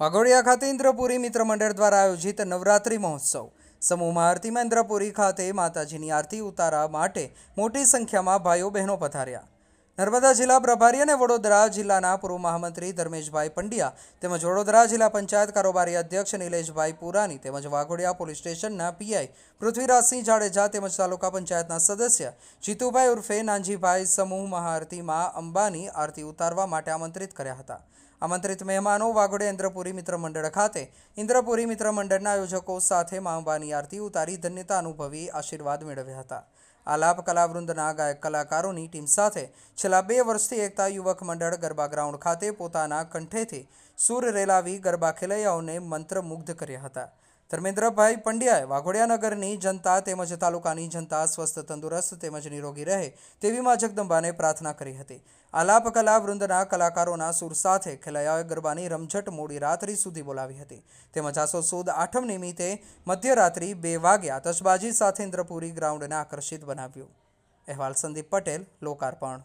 વાઘોડિયા ખાતે ઇન્દ્રપુરી મિત્ર મંડળ દ્વારા આયોજિત નવરાત્રિ મહોત્સવ. સમૂહમાં આરતીમાં ઇન્દ્રપુરી ખાતે માતાજીની આરતી ઉતારા માટે મોટી સંખ્યામાં ભાઈઓ બહેનો પધાર્યા. નર્મદા જિલ્લા પ્રભારી અને વડોદરા જિલ્લાના પૂર્વ મહામંત્રી ધર્મેશભાઈ પંડ્યા તેમજ વડોદરા જિલ્લા પંચાયત કારોબારી અધ્યક્ષ નિલેશભાઈ પુરાની તેમજ વાઘોડિયા પોલીસ સ્ટેશનના પીઆઈ પૃથ્વીરાજસિંહ જાડેજા તેમજ તાલુકા પંચાયતના સદસ્ય જીતુભાઈ ઉર્ફે નાનજીભાઈ સમૂહ મહાઆરતીમાં અંબાની આરતી ઉતારવા માટે આમંત્રિત કર્યા હતા. આમંત્રિત મહેમાનો વાઘોડિયા ઇન્દ્રપુરી મિત્ર મંડળ ખાતે ઇન્દ્રપુરી મિત્ર મંડળના આયોજકો સાથે મા અંબાની આરતી ઉતારી ધન્યતા અનુભવી આશીર્વાદ મેળવ્યા હતા. આલાપ કલાવૃંદના ગાયક કલાકારોની ટીમ સાથે છેલ્લા બે વર્ષથી એકતા યુવક મંડળ ગરબા ગ્રાઉન્ડ ખાતે પોતાના કંઠેથી સૂર રેલાવી ગરબા ખેલૈયાઓને મંત્રમુગ્ધ કર્યા હતા. ધર્મેન્દ્રભાઈ પંડ્યાએ વાઘોડિયાનગરની જનતા તેમજ તાલુકાની જનતા સ્વસ્થ, તંદુરસ્ત તેમજ નિરોગી રહે તેવી મા જગદંબાને પ્રાર્થના કરી હતી. આલાપ કલા વૃંદના કલાકારોના સુર સાથે ખેલૈયાઓએ ગરબાની રમઝટ મોડી રાત્રિ સુધી બોલાવી હતી. તેમજ આસો સુદ આઠમ નિમિત્તે મધ્યરાત્રિ બે વાગે આતશબાજી સાથે ઇન્દ્રપુરી ગ્રાઉન્ડને આકર્ષિત બનાવ્યું. અહેવાલ સંદીપ પટેલ, લોકાર્પણ.